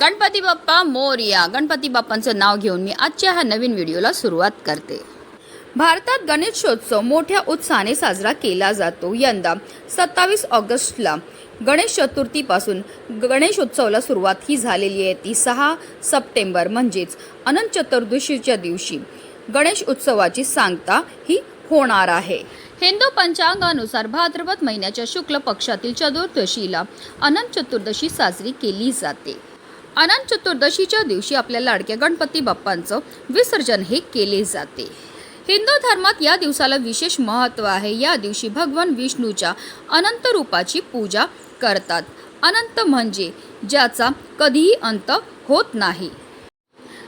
गणपती बाप्पा मोरया. गणपती बाप्पांचं नाव घेऊन मी आजच्या ह्या नवीन व्हिडिओला सुरुवात करते. भारतात गणेशोत्सव मोठ्या उत्साहाने साजरा केला जातो. यंदा सत्तावीस ऑगस्टला गणेश चतुर्थीपासून गणेशोत्सवाला सुरुवात ही झालेली आहे. ती सहा सप्टेंबर म्हणजेच अनंत चतुर्दशीच्या दिवशी गणेश उत्सवाची सांगता ही होणार आहे. हिंदू पंचांगानुसार भाद्रपद महिन्याच्या शुक्ल पक्षातील चतुर्दशीला अनंत चतुर्दशी साजरी केली जाते. अनंत चतुर्दशीच्या दिवशी आपल्या लाडक्या गणपती बाप्पांचं विसर्जन हे केले जाते. हिंदू धर्मात या दिवसाला विशेष महत्त्व आहे. या दिवशी भगवान विष्णूच्या अनंत रूपाची पूजा करतात. अनंत म्हणजे ज्याचा कधीही अंत होत नाही.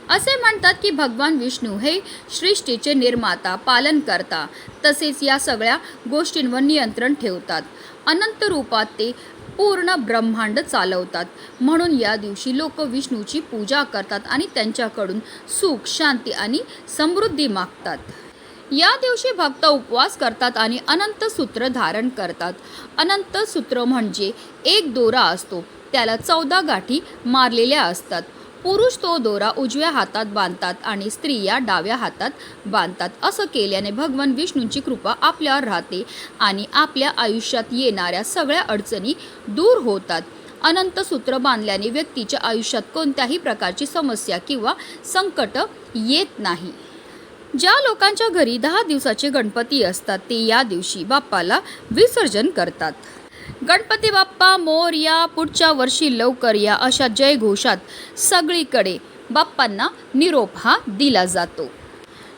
असे म्हणतात की भगवान विष्णू हे सृष्टीचे निर्माता पालन करता तसेच या सगळ्या गोष्टींवर नियंत्रण ठेवतात. अनंत रूपात ते पूर्ण ब्रह्मांड चालवतात. म्हणून या दिवशी लोक विष्णूची पूजा करतात आणि त्यांच्याकडून सुख शांती आणि समृद्धी मागतात. या दिवशी भक्त उपवास करतात आणि अनंत सूत्र धारण करतात. अनंत सूत्र म्हणजे एक दोरा असतो. त्याला चौदा गाठी मारलेल्या असतात. पुरुष तो दोरा उजव्या हातात बांधतात आणि स्त्रिया डाव्या हातात बांधतात. असं केल्याने भगवान विष्णूंची कृपा आपल्यावर राहते आणि आपल्या आयुष्यात येणाऱ्या सगळ्या अडचणी दूर होतात. अनंत सूत्र बांधल्याने व्यक्तीच्या आयुष्यात कोणत्याही प्रकारची समस्या किंवा संकट येत नाही. ज्या लोकांच्या घरी दहा दिवसाचे गणपती असतात ते या दिवशी बाप्पाला विसर्जन करतात. गणपती बाप्पा मोर या पुढच्या वर्षी लवकर या अशा जयघोषात सगळीकडे बाप्पांना निरोप हा दिला जातो.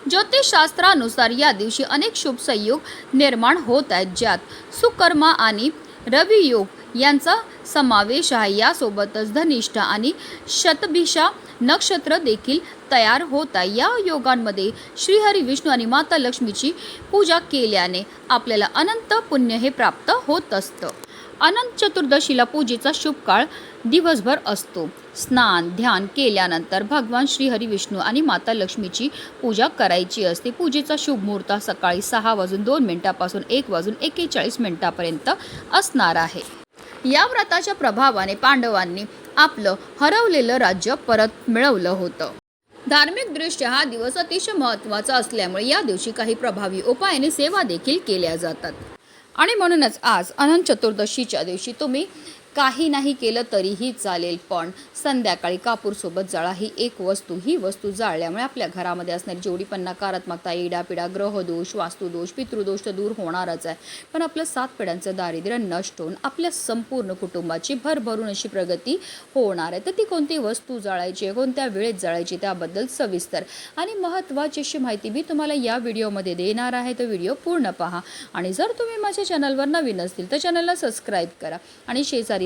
ज्योतिषशास्त्रानुसार या दिवशी अनेक शुभ संयोग निर्माण होत आहेत ज्यात सुकर्मा आणि रवियोग यांचा समावेश आहे. यासोबतच धनिष्ठा आणि शतभिषा नक्षत्र देखील तयार होत. आहे या योगांमध्ये श्रीहरी विष्णू आणि माता लक्ष्मीची पूजा केल्याने आपल्याला अनंत पुण्य हे प्राप्त होत असतं. अनंत चतुर्दशीला पूजेचा शुभ काळ दिवसभर असतो. स्नान ध्यान केल्यानंतर भगवान श्रीहरी विष्णू आणि माता लक्ष्मीची पूजा करायची असते. पूजेचा शुभ मुहूर्त सकाळी सहा वाजून दोन मिनिटापासून एक वाजून एकेचाळीस मिनिटापर्यंत असणार आहे. या व्रताच्या प्रभावाने पांडवांनी आपलं हरवलेलं राज्य परत मिळवलं होतं. धार्मिकदृष्ट्या हा दिवस अतिशय महत्त्वाचा असल्यामुळे या दिवशी काही प्रभावी उपायाने सेवा देखील केल्या जातात. आणि म्हणूनच आज अनंत चतुर्दशीच्या दिवशी तुम्ही काही नाही केलं तरीही चालेल पण संध्याकाळी कापूरसोबत जाळा ही एक वस्तू ही वस्तू जाळल्यामुळे आपल्या घरामध्ये असणारी जेवढी पण नकारात्मकता इडापिडा ग्रहदोष वास्तुदोष पितृदोष तर दूर होणारच आहे. पण आपलं सात पिढ्यांचं दारिद्र्य नष्ट होऊन आपल्या संपूर्ण कुटुंबाची भरभरून अशी प्रगती होणार आहे. तर ती कोणती वस्तू जाळायची आहे कोणत्या वेळेत जाळायची त्याबद्दल सविस्तर आणि महत्त्वाची अशी माहिती मी तुम्हाला या व्हिडिओमध्ये देणार आहे. तर व्हिडिओ पूर्ण पहा आणि जर तुम्ही माझ्या चॅनलवर नवीन असतील तर चॅनलला सबस्क्राईब करा आणि शेजारी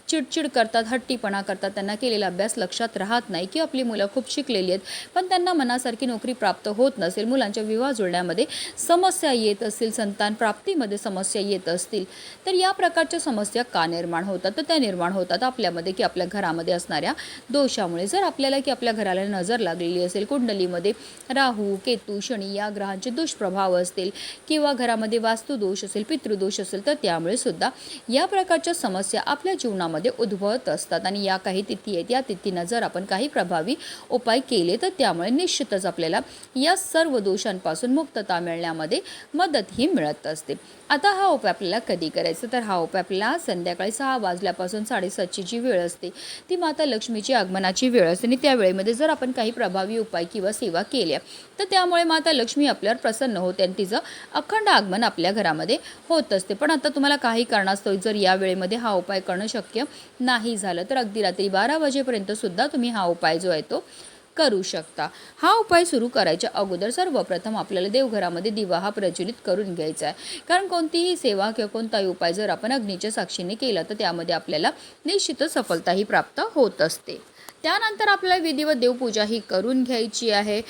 चिडचिड करतात हट्टीपणा करतात. त्यांना केलेला अभ्यास लक्षात राहत नाही की आपली मुलं खूप शिकलेली आहेत. पण त्यांना मनासारखी नोकरी प्राप्त होत नसेल मुलांच्या विवाह जुळण्यामध्ये समस्या येत असतील संतान प्राप्तीमध्ये समस्या येत असतील तर या प्रकारच्या समस्या का निर्माण होतात? तर त्या निर्माण होतात आपल्यामध्ये की आपल्या घरामध्ये असणाऱ्या दोषामुळे. जर आपल्याला की आपल्या घराला नजर लागलेली असेल कुंडलीमध्ये राहू केतू शनी या ग्रहांचे दुष्प्रभाव असतील किंवा घरामध्ये वास्तुदोष असेल पितृदोष असेल तर त्यामुळे सुद्धा या प्रकारच्या समस्या आपल्या जीवनामध्ये उद्भवत असतात आणि या काही तिथी आहेत या तिथींना जर आपण काही प्रभावी उपाय केले तर त्यामुळे निश्चितच आपल्याला या सर्व दोषांपासून मुक्तता मिळण्यामध्ये मदत ही मिळत असते. आता हा उपाय आपल्याला कधी करायचा? तर हा उपाय आपल्याला संध्याकाळी सहा वाजल्यापासून साडेसातची जी वेळ असते ती माता लक्ष्मीची आगमनाची वेळ असते आणि त्या वेळेमध्ये जर आपण काही प्रभावी उपाय किंवा सेवा केल्या तर त्यामुळे माता लक्ष्मी आपल्यावर प्रसन्न होते आणि तिचं अखंड आगमन आपल्या घरामध्ये होत असते. पण आता तुम्हाला काही कारणास्तव जर या वेळेमध्ये हा उपाय करणं शक्य नाही झालं. तर अगदी रात्री बारा वाजेपर्यंत सुद्धा तुम्ही हा उपाय जो आहे तो करू शकता. हा उपाय सुरू करायच्या अगोदर सर्वप्रथम आपल्याला देवघरामध्ये दिवा हा प्रज्वलित करून घ्यायचा आहे. कारण कोणतीही सेवा किंवा कोणताही उपाय जर आपण अग्नीच्या साक्षीने केला तर त्यामध्ये आपल्याला निश्चितच सफलताही प्राप्त होत असते. त्यानंतर आपल्याला विधिवत देवपूजा ही करून घ्यायची आहे.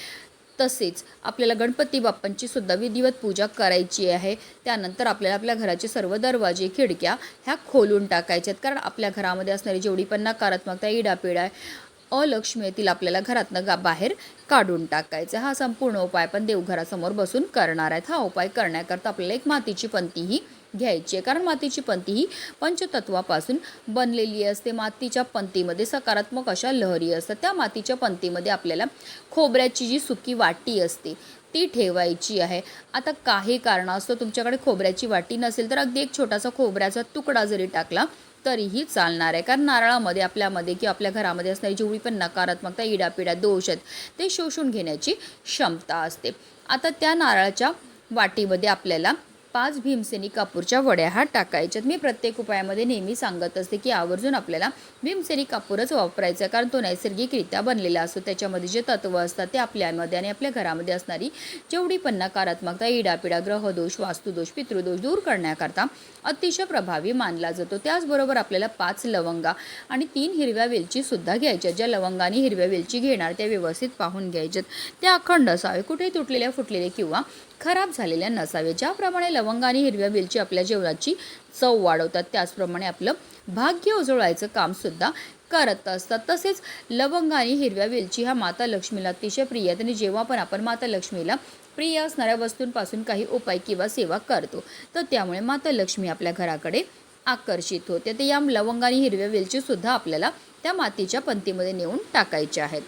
तसेच आपल्याला गणपती बाप्पांची सुद्धा विधिवत पूजा करायची आहे. त्यानंतर आपल्याला आपल्या घराचे सर्व दरवाजे खिडक्या ह्या खोलून टाकायच्या आहेत. कारण आपल्या घरामध्ये असणारी जेवढी पण नकारात्मकता इडापिडा अलक्ष्मी येतील आपल्याला घरातनं गा बाहेर काढून टाकायचं हा संपूर्ण उपाय आपण देवघरासमोर बसून करणार आहेत. हा उपाय करण्याकरता आपल्याला एक मातीची पंतीही घ्यायची आहे. कारण मातीची पंती ही पंचतत्वापासून बनलेली असते. मातीच्या पंतीमध्ये सकारात्मक अशा लहरी असतात. त्या मातीच्या पंतीमध्ये आपल्याला खोबऱ्याची जी सुकी वाटी असते ती ठेवायची आहे. आता काही कारणास्तव तुमच्याकडे खोबऱ्याची वाटी नसेल तर अगदी एक छोटासा खोबऱ्याचा तुकडा जरी टाकला तरीही चालणार आहे. कारण नारळामध्ये आपल्यामध्ये किंवा आपल्या घरामध्ये असणारी जेवढी पण नकारात्मकता इडापिडा दोष आहेत ते शोषून घेण्याची क्षमता असते. आता त्या नारळाच्या वाटीमध्ये आपल्याला पाच भीमसेनी कापूरच्या वड्या हा टाकायच्यात. मी प्रत्येक उपायामध्ये नेहमी सांगत असते की आवर्जून आपल्याला भीमसेनी कापूरच वापरायचा आहे कारण तो नैसर्गिकरित्या बनलेला असतो. त्याच्यामध्ये जे तत्व असतात ते आपल्यामध्ये आणि आपल्या घरामध्ये असणारी जेवढी पण नकारात्मकता इडापिडा ग्रहदोष वास्तुदोष पितृदोष दूर करण्याकरता अतिशय प्रभावी मानला जातो. त्याचबरोबर आपल्याला पाच लवंगा आणि तीन हिरव्या वेलची सुद्धा घ्यायच्या ज्या लवंगाने हिरव्या वेलची घेणार त्या व्यवस्थित पाहून घ्यायच्यात. त्या अखंड असावे. कुठेही तुटलेल्या फुटलेल्या किंवा खराब झालेल्या नसावे. ज्याप्रमाणे लवंग आणि हिरव्या वेलची आपल्या जेवणाची चव वाढवतात त्याचप्रमाणे आपलं भाग्य उजळवायचं कामसुद्धा करत असतात. तसेच लवंग आणि हिरव्या वेलची हा माता लक्ष्मीला अतिशय प्रिय आहेत आणि जेव्हा पण आपण माता लक्ष्मीला प्रिय असणाऱ्या वस्तूंपासून काही उपाय किंवा सेवा करतो तर त्यामुळे माता लक्ष्मी आपल्या घराकडे आकर्षित होते. तर या लवंग आणि हिरव्या वेलची सुद्धा आपल्याला त्या मातीच्या पंतीमध्ये नेऊन टाकायच्या आहेत.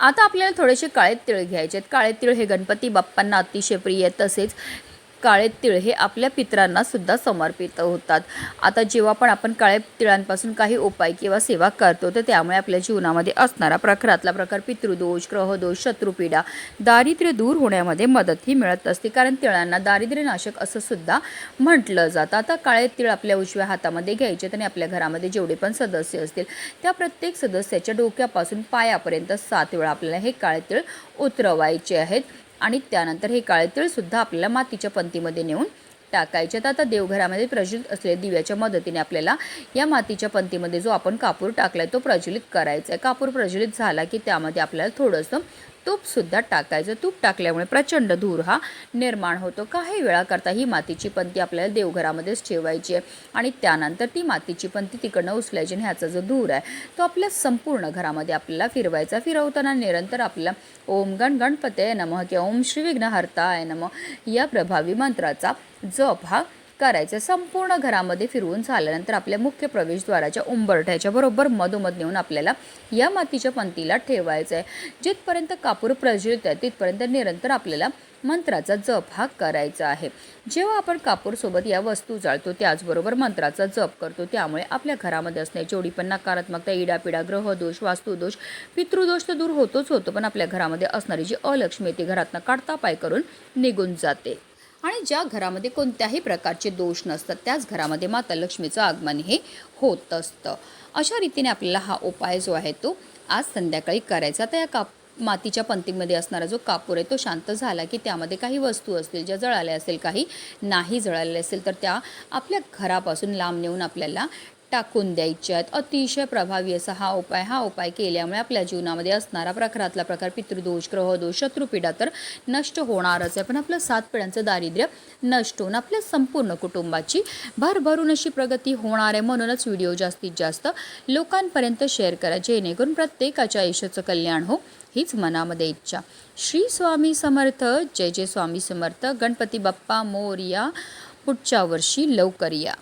आता आपल्याला थोडेसे काळे तिळ घ्यायचे आहेत. काळे तिळ हे गणपती बाप्पांना अतिशय प्रिय आहेत तसेच काळे तिळ हे आपल्या पित्रांना सुद्धा समर्पित होतात. आता जेव्हा पण आपण काळे तिळांपासून काही उपाय किंवा सेवा करतो तर त्यामुळे आपल्या जीवनामध्ये असणारा प्रखरातला प्रकार पितृदोष ग्रहदोष शत्रुपीडा दारिद्र्य दूर होण्यामध्ये मदतही मिळत असते. कारण तिळांना दारिद्र्यनाशक असं सुद्धा म्हटलं जातं. आता काळे तिळ आपल्या उजव्या हातामध्ये घ्यायचे आणि आपल्या घरामध्ये जेवढे पण सदस्य असतील त्या प्रत्येक सदस्याच्या डोक्यापासून पायापर्यंत सात वेळा आपल्याला हे काळे तिळ उतरवायचे आहेत. आणि त्यानंतर हे काळे तिळसुद्धा आपल्याला मातीच्या पंतीमध्ये नेऊन टाकायचे. तर आता देवघरामध्ये प्रज्वलित असलेल्या दिव्याच्या मदतीने आपल्याला या मातीच्या पंतीमध्ये जो आपण कापूर टाकलाय तो प्रज्वलित करायचा आहे. कापूर प्रज्वलित झाला की त्यामध्ये आपल्याला थोडंसं तूपसुद्धा टाकायचं. तूप टाकल्यामुळे प्रचंड धूर हा निर्माण होतो. काही वेळाकरता ही मातीची पंती आपल्याला देवघरामध्येच ठेवायची आहे आणि त्यानंतर ती मातीची पंती तिकडनं उचलायची आणि ह्याचा जो धूर आहे तो आपल्या संपूर्ण घरामध्ये आपल्याला फिरवायचा. फिरवताना निरंतर आपल्याला ओम गण गणपते नमः किंवा ओम श्री विघ्नहर्ताय नमः या प्रभावी मंत्राचा जप हा करायचं. संपूर्ण घरामध्ये फिरवून झाल्यानंतर आपल्या मुख्य प्रवेशद्वाराच्या उंबरठ्याच्या बरोबर मधोमध नेऊन आपल्याला या मातीच्या पंतीला ठेवायचं आहे जिथपर्यंत कापूर प्रज्वलित आहे तिथपर्यंत निरंतर आपल्याला मंत्राचा जप हा करायचा आहे. जेव्हा आपण कापूरसोबत या वस्तू जाळतो त्याचबरोबर मंत्राचा जप करतो त्यामुळे आपल्या घरामध्ये असणे जेवढी पण नकारात्मकता इडापिडा ग्रहदोष वास्तुदोष पितृदोष तर दूर होतोच होतो पण आपल्या घरामध्ये असणारी जी अलक्ष्मी ती घरातनं काढता पाय करून निघून जाते. आणि ज्या घरामध्ये कोणत्याही प्रकारचे दोष नसतात त्याच घरामध्ये माता लक्ष्मीचं आगमन हे होत असतं. अशा रीतीने आपल्याला हा उपाय जो आहे तो आज संध्याकाळी करायचा. तर या काप मातीच्या पंतीमध्ये असणारा जो कापूर आहे तो शांत झाला की त्यामध्ये काही वस्तू असतील ज्या जळाल्या असेल काही नाही जळाल्या असेल तर त्या आपल्या घरापासून लांब नेऊन आपल्याला टाकून द्यायच्यात अतिशय प्रभावी असा हा उपाय हा उपाय केल्यामुळे आपल्या जीवनामध्ये असणारा प्रकारातला प्रकार पितृदोष ग्रहदोष शत्रुपीडा तर नष्ट होणारच आहे. पण आपलं सात पिढ्यांचं दारिद्र्य नष्ट होऊन आपल्या संपूर्ण कुटुंबाची भरभरून अशी प्रगती होणार आहे म्हणूनच व्हिडिओ जास्तीत जास्त लोकांपर्यंत शेअर करा. जेणेकरून प्रत्येकाच्या आयुष्याचं कल्याण हो हीच मनामध्ये इच्छा. श्री स्वामी समर्थ जय जय स्वामी समर्थ. गणपती बाप्पा मोरया पुढच्या वर्षी लवकर या.